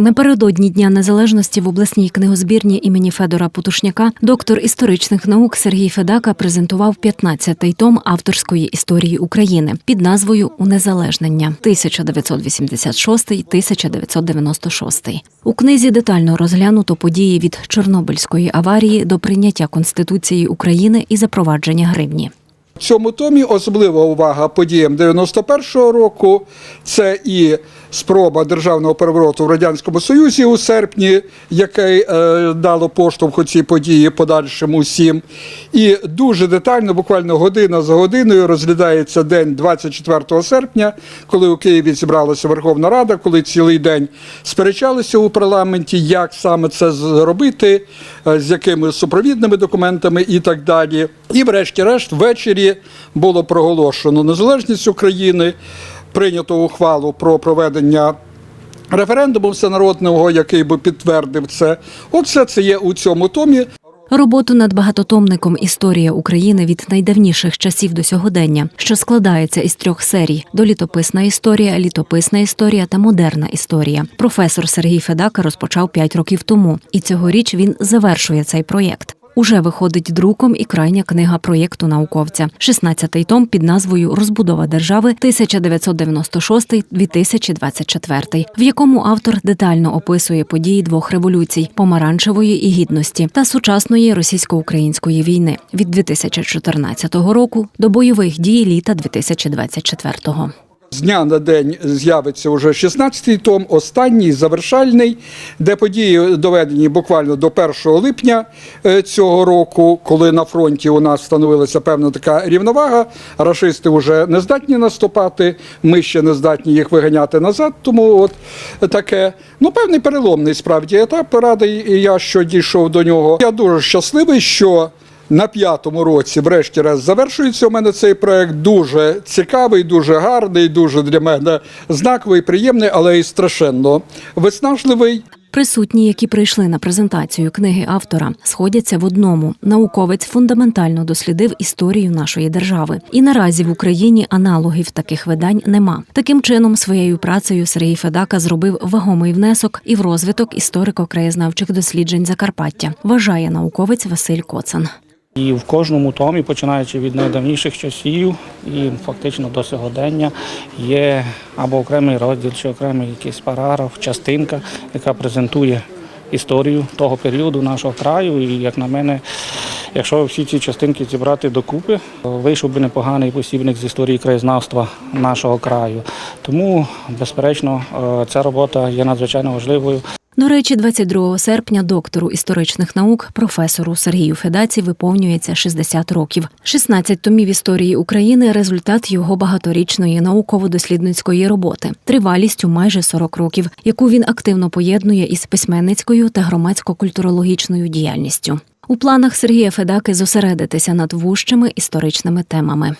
Напередодні Дня Незалежності в обласній книгозбірні імені Федора Путушняка доктор історичних наук Сергій Федака презентував 15-й том авторської історії України під назвою Унезалежнення 1986-1996. У книзі детально розглянуто події від Чорнобильської аварії до прийняття Конституції України і запровадження гривні. В цьому томі особлива увага подіям 91-го року. Це і спроба державного перевороту в радянському союзі у серпні, яке е, дало поштовх у ці події подальшим усім. І дуже детально, буквально година за годиною, розглядається день 24 серпня, коли у Києві зібралася Верховна Рада, коли цілий день сперечалися у парламенті, як саме це зробити, е, з якими супровідними документами і так далі. І, врешті-решт, ввечері було проголошено незалежність України, прийнято ухвалу про проведення. Референдуму всенародного, який би підтвердив це, оце це є у цьому томі. Роботу над багатотомником Історія України від найдавніших часів до сьогодення, що складається із трьох серій: долітописна історія, літописна історія та модерна історія. Професор Сергій Федака розпочав п'ять років тому, і цьогоріч він завершує цей проєкт. Уже виходить друком і крайня книга проєкту науковця, 16-й том під назвою Розбудова держави 1996-2024, в якому автор детально описує події двох революцій помаранчевої і гідності та сучасної російсько-української війни від 2014 року до бойових дій літа 2024-го. З дня на день з'явиться вже 16-й том, останній завершальний, де події доведені буквально до 1 липня е, цього року, коли на фронті у нас встановилася певна така рівновага. Рашисти вже не здатні наступати, ми ще не здатні їх виганяти назад. Тому от таке, ну певний переломний справді етап. Радий я, що дійшов до нього. Я дуже щасливий, що. На п'ятому році, врешті-раз, завершується у мене цей проект. Дуже цікавий, дуже гарний, дуже для мене знаковий, приємний, але і страшенно виснажливий. Присутні, які прийшли на презентацію книги автора, сходяться в одному. Науковець фундаментально дослідив історію нашої держави. І наразі в Україні аналогів таких видань нема. Таким чином, своєю працею Сергій Федака зробив вагомий внесок і в розвиток історико-краєзнавчих досліджень Закарпаття. Вважає науковець Василь Коцан. І в кожному томі, починаючи від найдавніших часів і фактично до сьогодення, є або окремий розділ, чи окремий якийсь параграф, частинка, яка презентує історію того періоду нашого краю. І як на мене, якщо всі ці частинки зібрати докупи, вийшов би непоганий посібник з історії краєзнавства нашого краю. Тому, безперечно, е, ця робота є надзвичайно важливою. До речі, 22 серпня доктору історичних наук, професору Сергію Федаці виповнюється 60 років. 16 томів історії України результат його багаторічної науково-дослідницької роботи, тривалістю майже 40 років, яку він активно поєднує із письменницькою та громадсько-культурологічною діяльністю. У планах Сергія Федаки зосередитися над вужчими історичними темами.